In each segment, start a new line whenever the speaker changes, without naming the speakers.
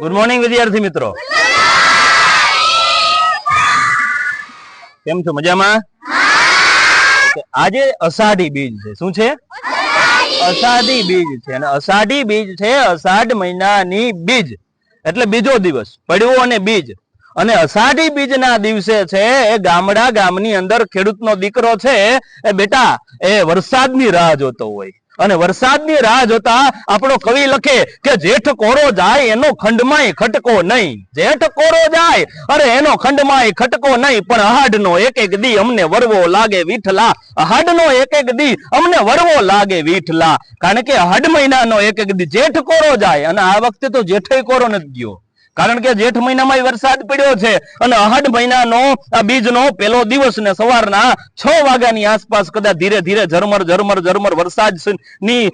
Good morning વિદ્યાર્થી મિત્રો. કેમ છો? મજામાં? આજે અષાઢી બીજ છે. શું છે? અષાઢી બીજ છે. અને અષાઢી બીજ છે અષાઢ મહિનાની બીજ. એટલે બીજો દિવસ પડવો અને બીજ. અને અષાઢી બીજના દિવસે છે એ ગામડા ગામની અંદર ખેડૂતનો દીકરો છે એ બેટા એ વરસાદની રાહ જોતો હોય. અને વરસાદની રાહ જોતા આપણો કવિ લખે કે જેઠ કોરો જાય એનો ખંડમાંય ખટકો નહીં. જેઠ કોરો જાય, અરે એનો ખંડમાંય ખટકો નહીં, પણ અહાડનો એક એક દી અમને વરવો લાગે વિઠલા. અહાડનો એક એક દી અમને વરવો લાગે વિઠલા. કારણ કે અહાડ મહિનાનો એક એક દી જેઠ કોરો જાય, અને આ વખતે તો જેઠય કોરો નથી ગયો. કારણ કે જેઠ મહિનામાં વરસાદ પડ્યો છે અને અહાડ મહિનાનો આ બીજનો પેલો દિવસ ને સવારના છ વાગ્યાની આસપાસ કદાચ ધીરે ધીરે ઝરમર ઝરમર ઝરમર વરસાદની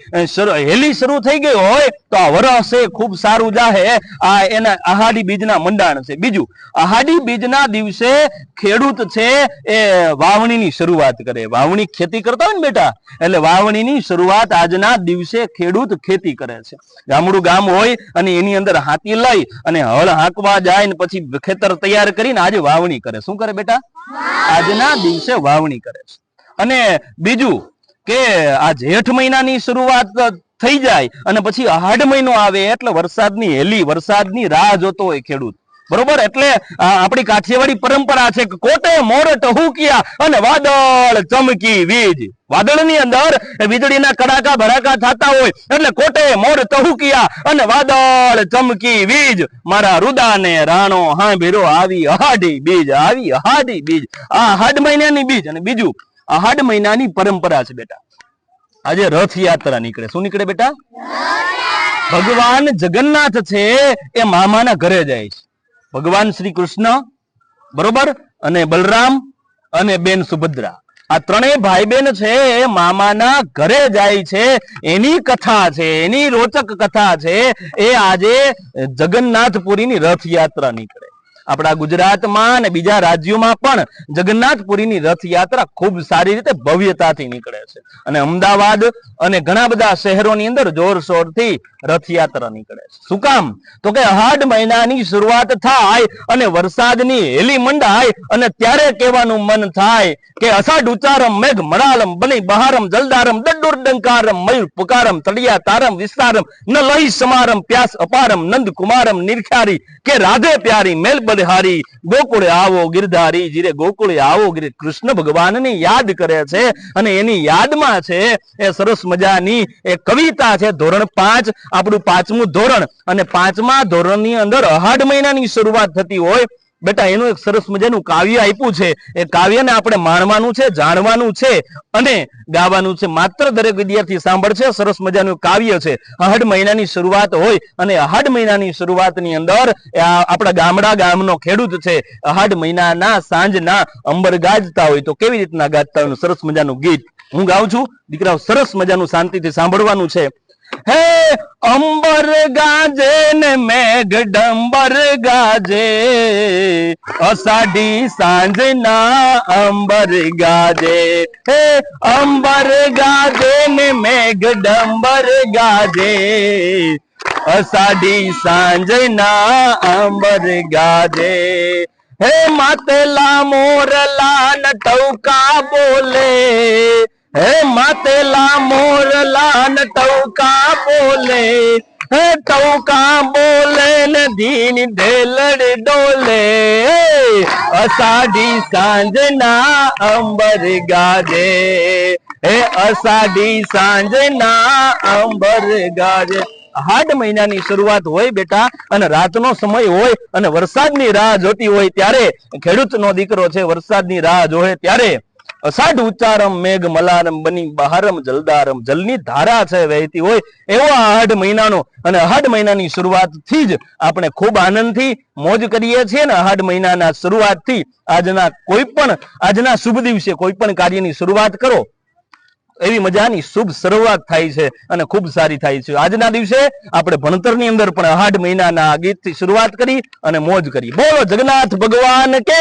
હેલી શરૂ થઈ ગઈ હોય તો આ વરસ ખૂબ સારું જાહે. આ એના આહાડી બીજના મંડાણ છે. બીજું, અહાડી બીજના દિવસે ખેડૂત છે એ વાવણીની શરૂઆત કરે. વાવણી ખેતી કરતા હોય ને બેટા? એટલે વાવણીની શરૂઆત આજના દિવસે ખેડૂત ખેતી કરે છે. ગામડું ગામ હોય અને એની અંદર હાથી લઈ અને હળ હાંકવા જાય ને પછી ખેતર તૈયાર કરીને આજે વાવણી કરે. શું કરે બેટા? આજના દિવસે વાવણી કરે છે. અને બીજું કે આ જેઠ મહિનાની શરૂઆત થઈ જાય અને પછી અહાડ મહિનો આવે એટલે વરસાદની હેલી, વરસાદની રાહ જોતો હોય ખેડૂત. બરોબર? એટલે આપણી કાઠિયાવાડી પરંપરા છે કોટે, મોર ટહુકિયા અને વાદળ ચમકી વીજ. વાદળની અંદર વીજળીના કડાકા, ભડાકા થતા હોય. એટલે કોટે, મોર તહુકિયા અને વાદળ ચમકી વીજ. મારા રુદાને રાણો હા ભીરો આવી અહાડી બીજ, આવી અહાડી બીજ. આ હાડ મહિનાની બીજ અને બીજું અહાડ મહિનાની પરંપરા છે બેટા. આજે રથયાત્રા નીકળે. શું નીકળે બેટા? ભગવાન જગન્નાથ છે, એ મામાના ઘરે જાય છે. ભગવાન શ્રી કૃષ્ણ, બરોબર? અને બલરામ અને બેન સુભદ્રા. આ ત્રણેય ભાઈ બેન છે એ મામાના ઘરે જાય છે. એની કથા છે, એની રોચક કથા છે. એ આજે જગન્નાથપુરીની રથયાત્રા નીકળે. આપણા ગુજરાતમાં અને બીજા રાજ્યોમાં પણ જગન્નાથપુરીની રથયાત્રા ખૂબ સારી રીતે ભવ્યતાથી નીકળે છે. અને અમદાવાદ અને ઘણા બધા શહેરોની અંદર જોરશોરથી રથયાત્રા નીકળે છે. શું કામ? તો કે અહાડ મહિનાની શરૂઆત થાય અને વરસાદની હેલી મંડાય અને ત્યારે કહેવાનું મન થાય કે અષાઢ ઉચારમ મેઘ મરાલમ બની બહારમ જલદારમ દડ્ડુર ડંકારમ, મયુર પુકારમ, તળિયા તારમ, વિસ્તારમ, ન લઈ સમારમ, પ્યાસ અપારમ, નંદ કુમારમ, નિરખ્યારી, કે રાધે પ્યારી મેલ બલિહારી ગોકુળે આવો ગિરધારી, જીરે ગોકુળે આવો ગિર. કૃષ્ણ ભગવાનને યાદ કરે છે અને એની યાદમાં છે, એ સરસ મજાની એ કવિતા છે, ધોરણ પાંચ, આપણું પાંચમું ધોરણ. અને પાંચમા ધોરણની અંદર અહાડ મહિનાની શરૂઆત થતી હોય બેટા, એનું એક સરસ મજાનું કાવ્ય આપ્યું છે. એ કાવ્યને આપણે માણવાનું છે, જાણવાનું છે અને ગાવાનું છે. માત્ર દરેક વિદ્યાર્થી સાંભળશે, સરસ મજાનું કાવ્ય છે. અહાડ મહિનાની શરૂઆત હોય અને અહાડ મહિનાની શરૂઆતની અંદર આપણા ગામડા ગામનો ખેડૂત છે. અહાડ મહિનાના સાંજના અંબર ગાજતા હોય તો કેવી રીતના ગાજતા હોય? સરસ મજાનું ગીત. હું ગાઉં છું. દીકરાઓ, સરસ મજાનું શાંતિથી સાંભળવાનું છે. હે, અંબર ગાજે ને મેઘ ડંબર ગાજે. અષાઢી સાંજના અંબર ગાજે. હે, અંબર ગાજે ને મેઘ ડંબર ગાજે. અષાઢી સાંજના અંબર ગાજે. હે, માતલા મોરલા નટૌકા બોલે. હે માતેલા મોરલા નટૌકા બોલે, હે ટૌકા બોલે ને ધીની ઢેલડ ડોલે. અષાઢી સાંજના અંબર ગાજે, હે અષાઢી સાંજના અંબર ગાજે. હાડ મહિનાની શરૂઆત હોય બેટા, અને રાતનો સમય હોય, અને વરસાદની રાહ જોતી હોય ત્યારે ખેડૂતનો દીકરો છે, વરસાદની રાહ જોવે ત્યારે અષાઢ ઉચ્ચારમ, મેઘ મલારમ, બની બહારમ, જલદારમ, જલની ધારા છે વહેતી હોય એવો આ મહિનાનો. અને અઢ મહિનાની શરૂઆતથી જ આપણે ખૂબ આનંદથી મોજ કરીએ છીએ ને અઢ મહિનાના શરૂઆતથી. આજના કોઈ પણ, આજના શુભ દિવસે કોઈ પણ કાર્યની શરૂઆત કરો. એવી મજાની શુભ શરૂઆત થાય છે અને ખૂબ સારી થાય છે. આજના દિવસે આપણે ભણતરની અંદર પણ અઢ મહિનાના ગીતથી શરૂઆત કરી અને મોજ કરી. બોલો જગન્નાથ ભગવાન કે!